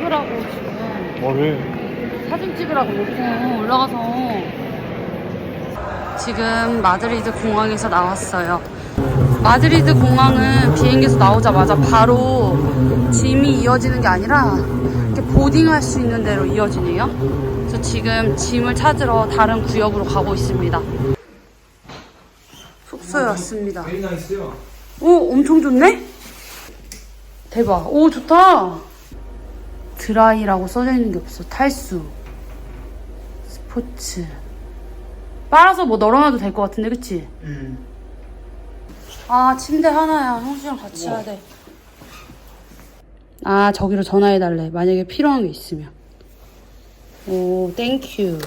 찍으라고 지금 뭐를? 사진 찍으라고 놓고 올라가서 지금 마드리드 공항에서 나왔어요. 마드리드 공항은 비행기에서 나오자마자 바로 짐이 이어지는 게 아니라 이렇게 보딩할 수 있는 대로 이어지네요. 그래서 지금 짐을 찾으러 다른 구역으로 가고 있습니다. 숙소에 왔습니다. 오, 엄청 좋네? 대박. 오, 좋다. 드라이라고 써져 있는 게 없어. 탈수. 스포츠. 빨아서 뭐 널어놔도 될 것 같은데, 그치? 음. 아, 침대 하나야. 형수랑 같이 해야 돼. 아, 저기로 전화해달래. 만약에 필요한 게 있으면. 오, 땡큐.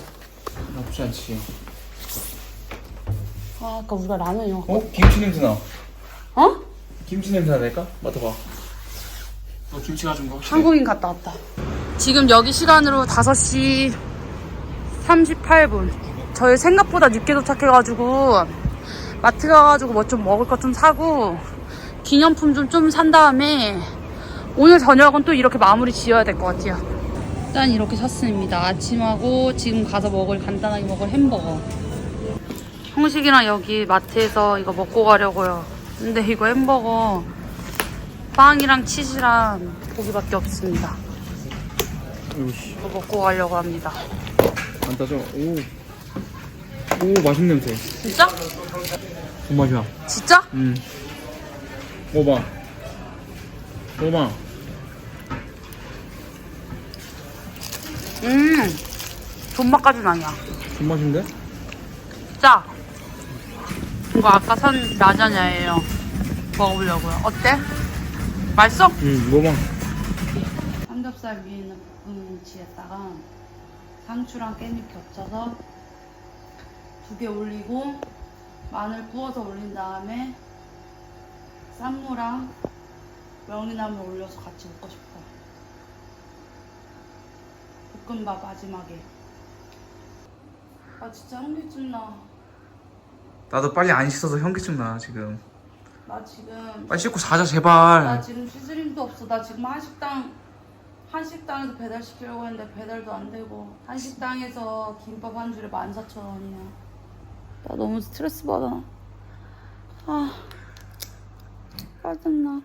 나쁘지 않지. 아, 아까 우리가 라면 이거. 어? 김치 냄새 나. 어? 김치 냄새 나니까? 맡아봐. 너 김치 가진 거? 한국인 갔다 왔다. 지금 여기 시간으로 5시 38분. 저희 생각보다 늦게 도착해가지고 마트 가가지고 뭐 좀 먹을 것 좀 사고 기념품 좀 좀 산 다음에 오늘 저녁은 또 이렇게 마무리 지어야 될 것 같아요. 일단 이렇게 샀습니다. 아침하고 지금 가서 먹을 간단하게 먹을 햄버거. 형식이랑 여기 마트에서 이거 먹고 가려고요. 근데 이거 햄버거 빵이랑 치즈랑 고기밖에 없습니다. 오씨. 이거 먹고 가려고 합니다. 안 따져. 오. 오, 맛있는 냄새. 진짜? 존맛이야. 진짜? 음. 먹어봐. 먹어봐. 음, 존맛까지는 아니야. 존맛인데? 진짜? 이거 아까 산 라자냐예요. 먹어보려고요. 어때? 맛있어? 응, 먹어봐. 삼겹살 위에 있는 부분치에다가 상추랑 깻잎 겹쳐서 두 개 올리고 마늘 구워서 올린 다음에 쌈무랑 명이나물 올려서 같이 먹고 싶어. 볶음밥 마지막에. 아 진짜 현기증 나. 나도 빨리 안 씻어서 현기증 나, 지금. 나 지금 빨리 씻고 자자, 나 제발. 지금 시스림도 없어. 나 지금 한식당 한식당에서 배달 시키려고 했는데 배달도 안 되고 한식당에서 김밥 한 줄에 14,000원이야. 나 너무 스트레스 받아. 아 짜증나.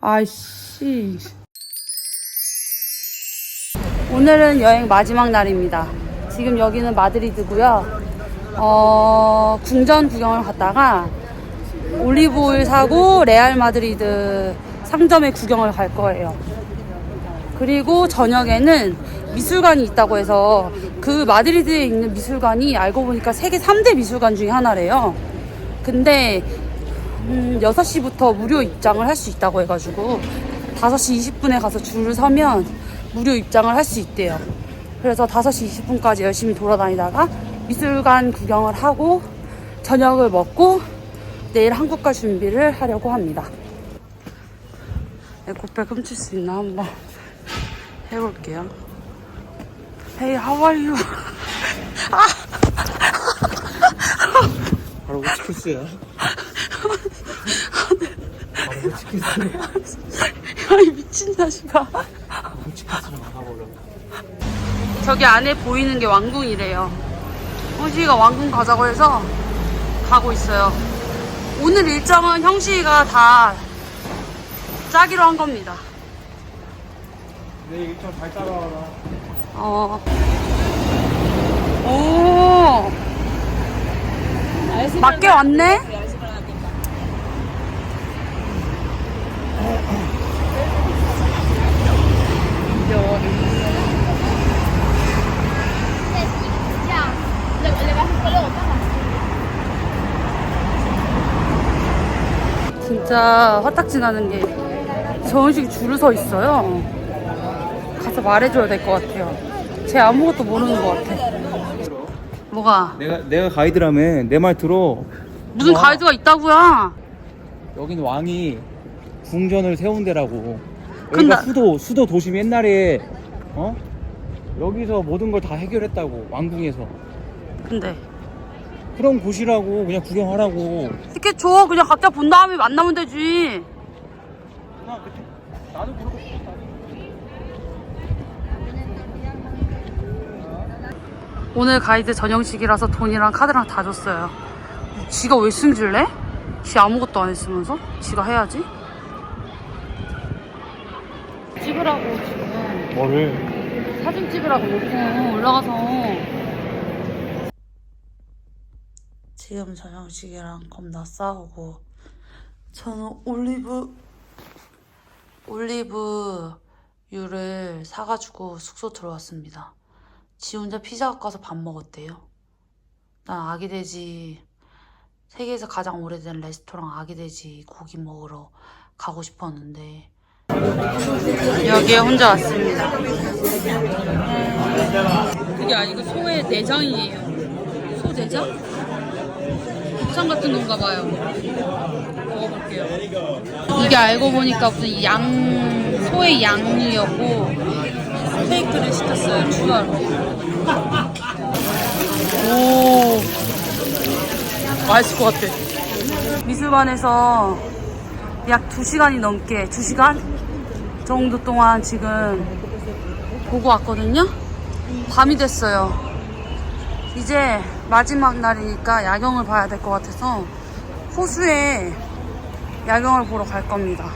아이씨. 오늘은 여행 마지막 날입니다. 지금 여기는 마드리드고요. 어, 궁전 구경을 갔다가 올리브오일 사고 레알 마드리드 상점에 구경을 갈 거예요. 그리고 저녁에는 미술관이 있다고 해서 그 마드리드에 있는 미술관이 알고 보니까 세계 3대 미술관 중에 하나래요. 근데 음, 6시부터 무료 입장을 할 수 있다고 해가지고 5시 20분에 가서 줄을 서면 무료 입장을 할 수 있대요. 그래서 5시 20분까지 열심히 돌아다니다가 미술관 구경을 하고 저녁을 먹고 내일 한국 갈 준비를 하려고 합니다. 에코백 훔칠 수 있나 한번 해볼게요. Hey, how are you? 바로 치키스야. 바로 치키스. 야, 이 미친 자식아. 저기 안에 보이는 게 왕궁이래요. 형식이가 왕궁 가자고 해서 가고 있어요. 오늘 일정은 형식이가 다 짜기로 한 겁니다. 내 일정 잘 따라와라. 어. 오. 맞게 왔네? 진짜 화딱 지 나는 게 정식이 줄을 서 있어요. 가서 말해줘야 될 것 같아요. 쟤 아무것도 모르는 것 같아. 뭐가? 내가 내가 가이드라며 내 말 들어. 무슨 와. 가이드가 있다고요? 여긴 왕이 궁전을 세운 데라고. 근데- 여기가 수도 수도 도심 옛날에 어 여기서 모든 걸 다 해결했다고 왕궁에서 근데 그런 곳이라고 그냥 구경하라고. 티켓 줘. 그냥 각자 본 다음에 만나면 되지. 아, 그때 나도 그러고 싶었다. 오늘 가이드 전형식이라서 돈이랑 카드랑 다 줬어요. 지가 왜 승질래? 지 아무것도 안 했으면서? 지가 해야지. 찍으라고 지금 뭐를? 사진 찍으라고 놓고 올라가서 지금 전형식이랑 겁나 싸우고 저는 올리브 올리브유를 사가지고 숙소 들어왔습니다. 지 혼자 피자 갖고 와서 밥 먹었대요. 난 아기돼지 세계에서 가장 오래된 레스토랑 아기돼지 고기 먹으러 가고 싶었는데 여기에 혼자 왔습니다. 그게 아니고 소의 내장이에요. 소 내장? 곱창 같은 건가 봐요. 먹어볼게요. 이게 알고 보니까 무슨 양, 소의 양이었고 스테이크를 시켰어요, 추가로. 오, 맛있을 것 같아. 미술관에서 약 2시간이 넘게, 2시간 정도 동안 지금 보고 왔거든요? 밤이 됐어요. 이제 마지막 날이니까 야경을 봐야 될 것 같아서 호수에 야경을 보러 갈 겁니다.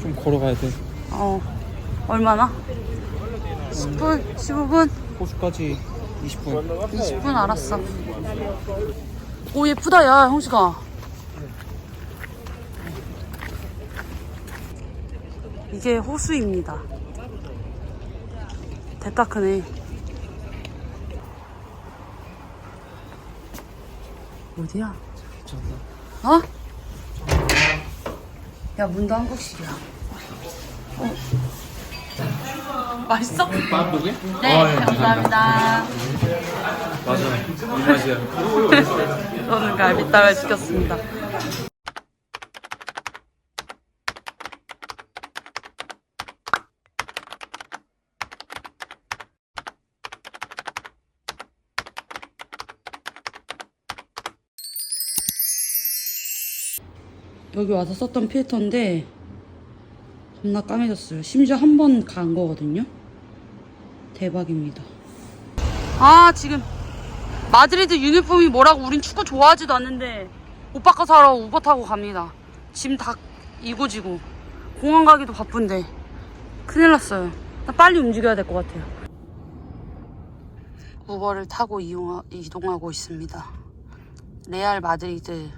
좀 걸어가야 돼. 어, 얼마나? 10분? 15분? 호수까지 20분. 20분 알았어. 오, 예쁘다, 야, 형식아. 이게 호수입니다. 대따 크네. 어디야? 어? 야, 문도 한국식이야. 어. 맛있어? 빵고기? 네, 감사합니다. 맞아. 이 맛이야. 저는 갈비탕을 시켰습니다. 여기 와서 썼던 필터인데 겁나 까매졌어요. 심지어 한 번 간 거거든요. 대박입니다. 아 지금 마드리드 유니폼이 뭐라고 우린 축구 좋아하지도 않는데 옷 바꿔 사러 우버 타고 갑니다. 짐 다 이고 지고 공항 가기도 바쁜데 큰일 났어요. 나 빨리 움직여야 될 것 같아요. 우버를 타고 이용하, 이동하고 있습니다. 레알 마드리드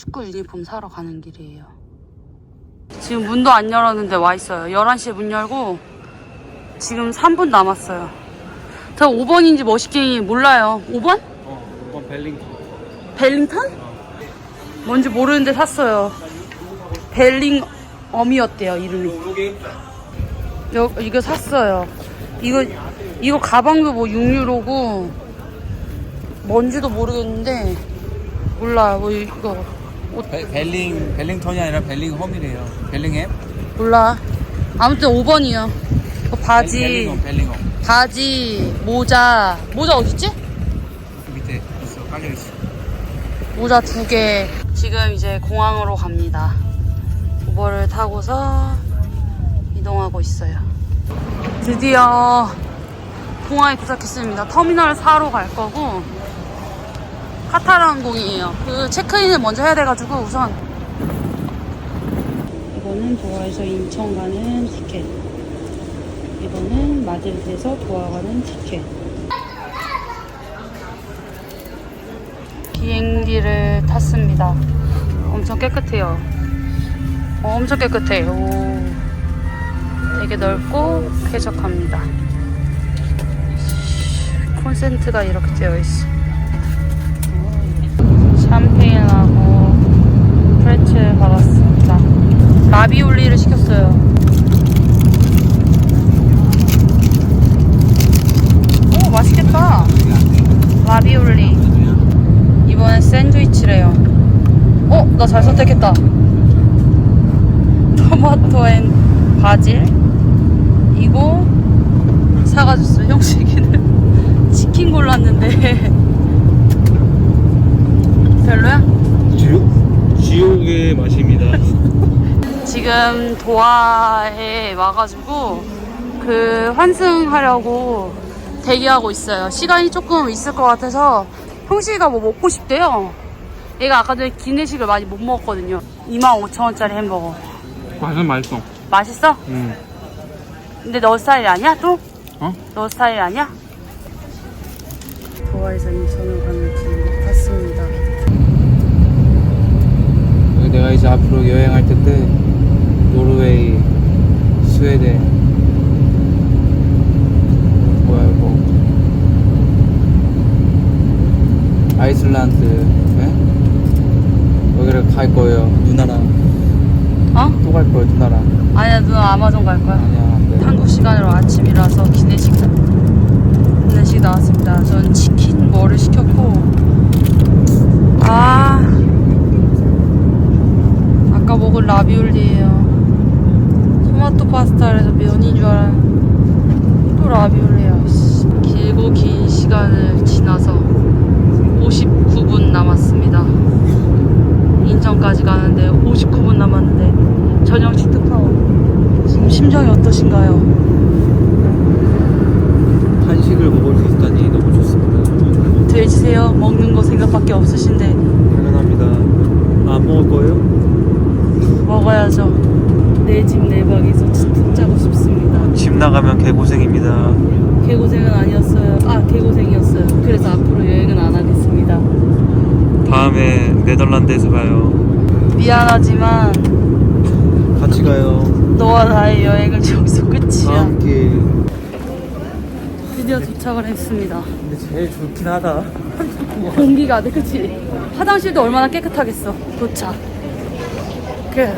축구 유니폼 사러 가는 길이에요. 지금 문도 안 열었는데 와 있어요. 11시에 문 열고 지금 3분 남았어요. 저 5번인지 머시갱이 몰라요. 5번? 어, 이번 벨링. 벨링턴? 뭔지 모르는데 샀어요. 벨링엄이었대요, 이름이. 여기 여, 이거 샀어요. 이거, 이거 가방도 뭐 6유로고, 뭔지도 모르겠는데, 몰라요. 뭐 이거, 옷, 벨- 벨링 벨링턴이 아니라 벨링홈이래요. 벨링햄? 몰라. 아무튼 5번이요. 그 바지, 벨링홈 벨링홈. 바지, 모자, 모자 어딨지? 그 밑에 있어 깔려 있어. 모자 두 개. 지금 이제 공항으로 갑니다. 우버를 타고서 이동하고 있어요. 드디어 공항에 도착했습니다. 터미널 4로 갈 거고 카타르 항공이에요. 그 체크인을 먼저 해야 돼가지고 우선 이거는 도하에서 인천 가는 티켓. 이거는 마드리드에서 도하 가는 티켓. 비행기를 탔습니다. 엄청 깨끗해요. 어, 엄청 깨끗해. 오. 되게 넓고 쾌적합니다. 콘센트가 이렇게 되어 있어. 샴페인하고 프레첼 받았습니다. 라비올리를 시켰어요. 오, 맛있겠다. 라비올리. 이번엔 샌드위치래요. 어, 나 잘 선택했다. 토마토 앤 바질. 이거 사가줬어. 형식이는 치킨 골랐는데 별로야? 한국의 맛입니다. 지금 도하에 와가지고 그 환승하려고 대기하고 있어요. 시간이 조금 있을 것 같아서 형식이가 뭐 먹고 싶대요. 얘가 아까 전에 기내식을 많이 못 먹었거든요. 25,000원짜리 햄버거. 맛은 맛있어. 맛있어? 음. 근데 너 스타일 아니야 또? 어? 너 스타일 아니야? 도하에서 인천으로 내가 이제 앞으로 여행할 텐데 노르웨이, 스웨덴 뭐야 이거 아이슬란드 예? 여기를 갈 거예요 누나랑 어? 또 갈 거예요 누나랑 아니야 누나 아마존 갈 거야. 아니야 안돼 한국 시간으로 아침이라서 기내식 기내식 나왔습니다. 전 치킨 뭐를 시켰고 아 아까 먹은 라비올리예요. 토마토 파스타에서 면인 줄 알았는데 또 라비올리야. 씨. 길고 긴 시간을 지나서 59분 남았습니다. 인천까지 가는데 59분 남았는데 저녁 치트파워 지금 심정이 어떠신가요? 한식을 먹을 수 있다니 너무 좋습니다 돼지세요? 먹는 거 생각밖에 없으신데 당연합니다. 안 먹을 거예요? 먹어야죠. 내 집 내 방에서 푹 자고 싶습니다. 집 나가면 개고생입니다. 개고생은 아니었어요. 아 개고생이었어요. 그래서 앞으로 여행은 안 하겠습니다. 다음에 네덜란드에서 봐요. 미안하지만 같이 가요. 너와 나의 여행은 저기서 끝이야. 함께. 드디어 도착을 했습니다. 근데 제일 좋긴 하다. 공기가 돼, 그치? 화장실도 얼마나 깨끗하겠어. 도착. 끝.